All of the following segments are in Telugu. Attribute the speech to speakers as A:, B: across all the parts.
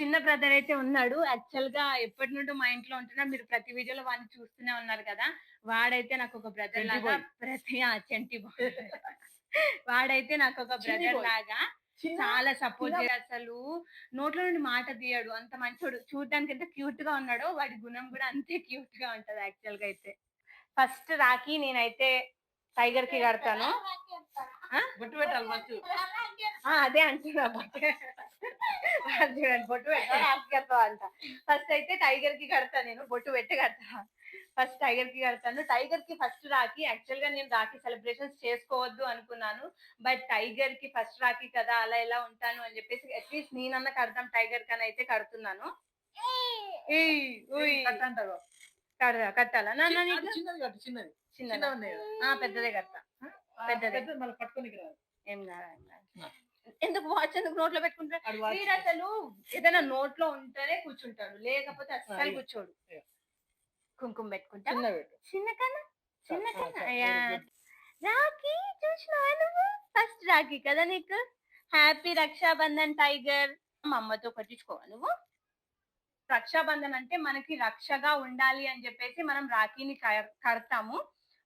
A: చిన్న బ్రదర్ అయితే ఉన్నాడు. యాక్చువల్గా ఎప్పటి నుండో మా ఇంట్లో ఉంటున్నాడు. మీరు ప్రతి వీడియోలో వాడిని చూస్తూనే ఉన్నారు కదా. వాడైతే నాకు ఒక బ్రదర్ లాగా. ప్రతి ఆ, చెంటి. వాడైతే నాకు ఒక బ్రదర్. లాగా చాలా సపోర్ట్
B: చిన్న-
A: అసలు. నోట్లో నుండి మాట తీయడు. అంత మంచోడు. చూడడానికి ఎంత క్యూట్గా ఉన్నాడో వాడి గుణం కూడా అంతే క్యూట్గా ఉంటది యాక్చువల్గా అయితే. ఫస్ట్ రాఖీ నేనైతే టైగర్కి కడతాను. అదే అంటున్నా. చూడండి బొట్టు పెట్టా అంట. ఫస్ట్ అయితే టైగర్కి కడతా నేను బొట్టు పెట్టి కడతా. ఫస్ట్ టైగర్కి కడతాను. టైగర్కి ఫస్ట్ రాఖీ యాక్చువల్గా నేను రాఖీ సెలబ్రేషన్స్ చేసుకోవద్దు అనుకున్నాను. బట్ టైగర్కి ఫస్ట్ రాఖీ కదా అలా ఎలా ఉంటాను అని చెప్పేసి అట్లీస్ట్ నేనన్నా కడతాం టైగర్ కన్నా అయితే కడుతున్నాను. కట్టాలా?
B: చిన్నది
A: పెద్దదే కడతా. పెద్దది. ఏం కాదు. ఎందుకు వాచ్ ఎందుకు నోట్లో పెట్టుకుంటా
B: అది watch
A: వీడు అసలు ఏదైనా నోట్లో ఉంటేనే కూర్చుంటాడు. లేకపోతే అస్సలు
B: ఆ,
A: కూర్చోడు. కుంకుమ పెట్టుకుంటా
B: చిన్న
A: కన్నా? చిన్న కన్నా. రాఖీ చూసినావా నువ్వు? ఫస్ట్ రాఖీ కదా నీకు? Happy Rakshabandhan tiger. మా అమ్మతో కొట్టించుకోవా నువ్వు? రక్షాబంధన్ అంటే మనకి రక్షగా ఉండాలి అని చెప్పేసి మనం రాఖీని కడతాము.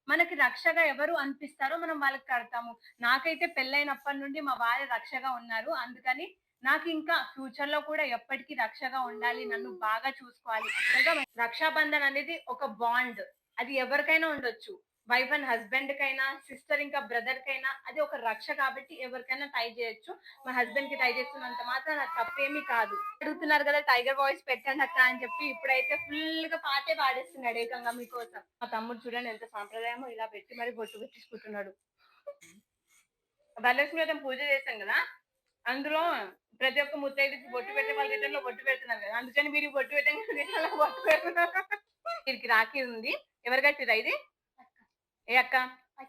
A: మనకి రక్షగా ఎవరు అనిపిస్తారో మనం వాళ్ళకి కడతాము. నాకైతే పెళ్ళైనప్పటి నుండి మా వారి రక్షగా ఉన్నారు. అందుకని నాకు ఇంకా ఫ్యూచర్లో కూడా ఎప్పటికీ రక్షగా ఉండాలి. నన్ను బాగా చూసుకోవాలి. రక్షాబంధన్ అనేది ఒక బాండ్ అది ఎవరికైనా ఉండొచ్చు. వైఫ్ అండ్ హస్బెండ్ కైనా సిస్టర్ ఇంకా బ్రదర్ కైనా అది ఒక రక్ష కాబట్టి ఎవరికైనా టై చేయొచ్చు. మా హస్బెండ్కి టై చేస్తున్నంత మాత్రం నాకు తప్పేమీ కాదు. అడుగుతున్నారు కదా టైగర్ వాయిస్ పెట్టండి అక్క అని చెప్పి ఇప్పుడైతే ఫుల్గా పాటే పాడేస్తున్నాడు ఏకంగా మీకోసం. మా తమ్ముడు చూడండి ఎంత సాంప్రదాయమో ఇలా పెట్టి మరి బొట్టు పెట్టించుకుంటున్నాడు. వరలక్ష్మి వ్రతం పూజ చేశాం కదా అందులో ప్రతి ఒక్క ముత్తైదుకి బొట్టు పెట్టే వాళ్ళ రిటర్న్లో బొట్టు పెడుతున్నారు కదా అందుకని మీరు బొట్టు పెట్టంగా బొట్టు పెడుతున్నారు. వీరికి రాఖీ ఉంది. ఎవరు కట్టిరా ఇది? ఏ అక్క?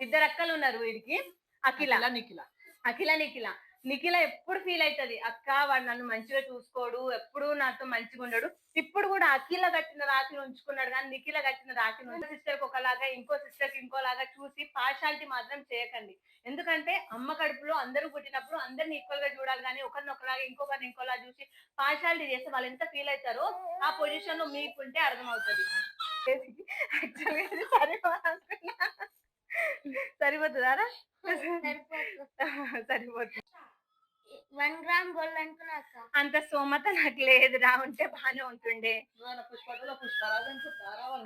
A: ఇద్దరు అక్కలు ఉన్నారు వీడికి. అఖిల.
B: నిఖిల.
A: అఖిల నిఖిల. నిఖిల ఎప్పుడు ఫీల్ అవుతది? అక్క వాడు నన్ను మంచిగా చూసుకోడు ఎప్పుడు నాతో మంచిగా ఉండడు. ఇప్పుడు కూడా అఖిల కట్టిన రాఖీని ఉంచుకున్నాడు కానీ నిఖిల కట్టిన రాఖీని సిస్టర్కి ఒకలాగా ఇంకో సిస్టర్కి ఇంకోలాగా చూసి పార్షాలిటీ మాత్రం చేయకండి. ఎందుకంటే అమ్మ కడుపులో అందరూ పుట్టినప్పుడు అందరిని ఈక్వల్గా చూడాలి కానీ ఒకరిని ఒకలాగా ఇంకొకరిని ఇంకోలా చూసి పార్షాలిటీ చేస్తే వాళ్ళు ఎంత ఫీల్ అవుతారో ఆ పొజిషన్లో మీకుంటే అర్థమవుతుంది. సరిపోదనుకున్నా. సరిపోతుందారా సరిపోతుంది
C: వన్ గ్రామ్ గోల్డ్
A: అంత సోమత నాకు లేదు రా ఉంటే బానే ఉంటుండే?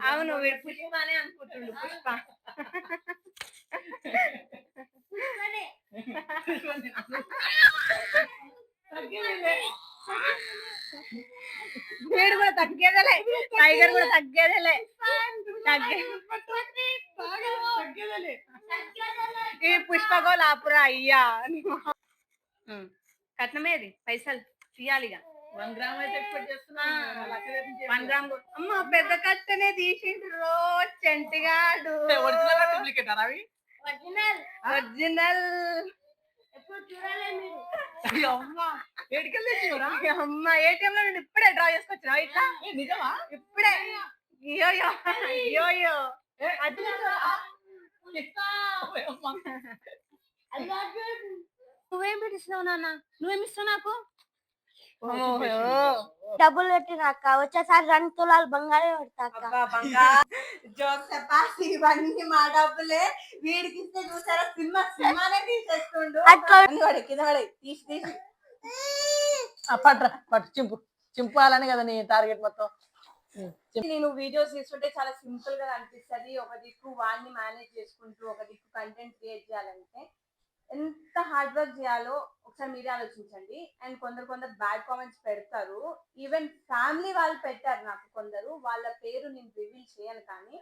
A: అవును పుష్పనే అనుకుంటుండు పుష్ప. వీడు కూడా తగ్గేదేలే. టైగర్ కూడా తగ్గేదేలే. తగ్గే
B: తగ్గేదిలే.
A: ఈ పుష్పగోలు ఆపురా అయ్యా. కట్నమేది పైసలు తీయాలిగా
B: వన్ గ్రామ్ అయితే
A: వన్ గ్రామ్. అమ్మ పెద్ద కట్టనే తీసిండు రోజు చెంటిగాడు.
B: ఒరిజినల్ అమ్మా.
A: ఏటీఎం లో నుండి ఇప్పుడే డ్రా చేసుకొచ్చినా ఇట్లా?
B: నిజమా?
A: ఇప్పుడే. అయ్యోయో అయ్యోయో
B: ఏ,
A: నువ్వేం పెట్టిస్తున్నావు నాన్న? నువ్వేమి ఇస్తావు నాకు?
C: డబ్బులు పెట్టినాక వచ్చేసారి రెండు తులాలు బంగారం.
D: బంగా జోక్స్ చెప్పాసి ఇవన్నీ మా డబ్బులే. వీడికి ఇస్తే చూసారా? సినిమా సినిమానే తీసేస్తుండు.
C: అట్లా
D: తీసి తీసి.
B: పట్టు చింపు చింపాలని కదా నీ టార్గెట్ మొత్తం.
D: నేను వీడియోస్ తీసుకుంటే చాలా సింపుల్గా అనిపిస్తుంది ఒక దిక్కు వాడిని మేనేజ్ చేసుకుంటూ ఒక దిక్కు కంటెంట్ క్రియేట్ చేయాలంటే ఎంత హార్డ్ వర్క్ చేయాలో ఒకసారి మీరే ఆలోచించండి. అండ్ కొందరు కొందరు బ్యాడ్ కామెంట్స్ పెడతారు. ఈవెన్ ఫ్యామిలీ వాళ్ళు పెట్టారు నాకు కొందరు. వాళ్ళ పేరు నేను రివీల్ చేయను కానీ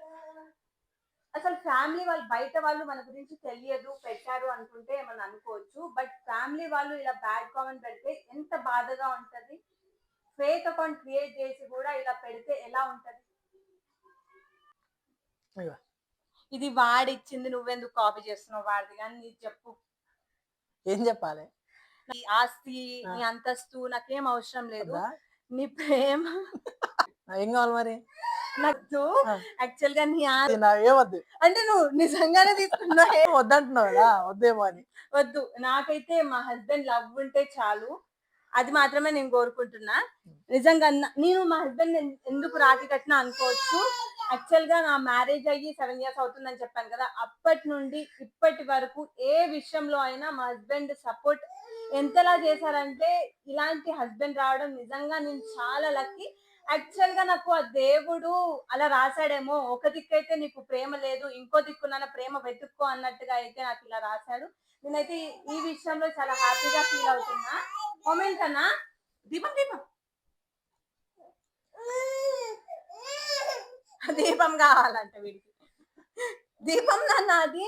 D: అసలు ఫ్యామిలీ వాళ్ళు బయట వాళ్ళు మన గురించి తెలియదు పెట్టారు అనుకుంటే మనం అనుకోవచ్చు. బట్ ఫ్యామిలీ వాళ్ళు ఇలా బ్యాడ్ కామెంట్ పెడితే ఎంత బాధగా ఉంటది? ఫేక్ అకౌంట్ క్రియేట్ చేసి కూడా ఇలా పెడితే ఎలా ఉంటది. ఇది వాడిచ్చింది నువ్వెందుకు కాపీ చేస్తున్నావు? వాడిది కానీ నీకు చెప్పు.
B: ఏం చెప్పాలి?
D: నీ ఆస్తి నీ అంతస్తు నాకేం అవసరం లేదు? నీ ప్రేమ.
B: ఏం కావాలి మరి?
D: నాకు. యాక్చువల్గా నీ
B: ఏమద్దు
D: అంటే నువ్వు నిజంగానే తీసుకున్నావు
B: వద్దంటున్నావు కదా వద్దేమో అని.
D: వద్దు. నాకైతే మా హస్బెండ్ లవ్ ఉంటే చాలు.
A: అది మాత్రమే నేను కోరుకుంటున్నా. నిజంగా నేను మా హస్బెండ్ ఎందుకు రాతి కట్టిన అనుకోవచ్చు. యాక్చువల్గా నా మ్యారేజ్ అయ్యి సెవెన్ ఇయర్స్ అవుతుందని చెప్పాను కదా. అప్పటి నుండి ఇప్పటి వరకు ఏ విషయంలో అయినా మా హస్బెండ్ సపోర్ట్ ఎంతలా చేశారంటే ఇలాంటి హస్బెండ్ రావడం నిజంగా నేను చాలా లక్కీ యాక్చువల్గా నాకు ఆ దేవుడు అలా రాశాడేమో. ఒక దిక్కైతే నీకు ప్రేమ లేదు ఇంకో దిక్కున ప్రేమ వెతుక్కో అన్నట్టుగా అయితే నాకు ఇలా రాశాడు. నేనైతే ఈ విషయంలో చాలా హ్యాపీగా ఫీల్ అవుతున్నా. కామెంట్ అన్నా? దీపం దీపం. దీపం కావాలంట వీడికి. దీపం నాన్న అది.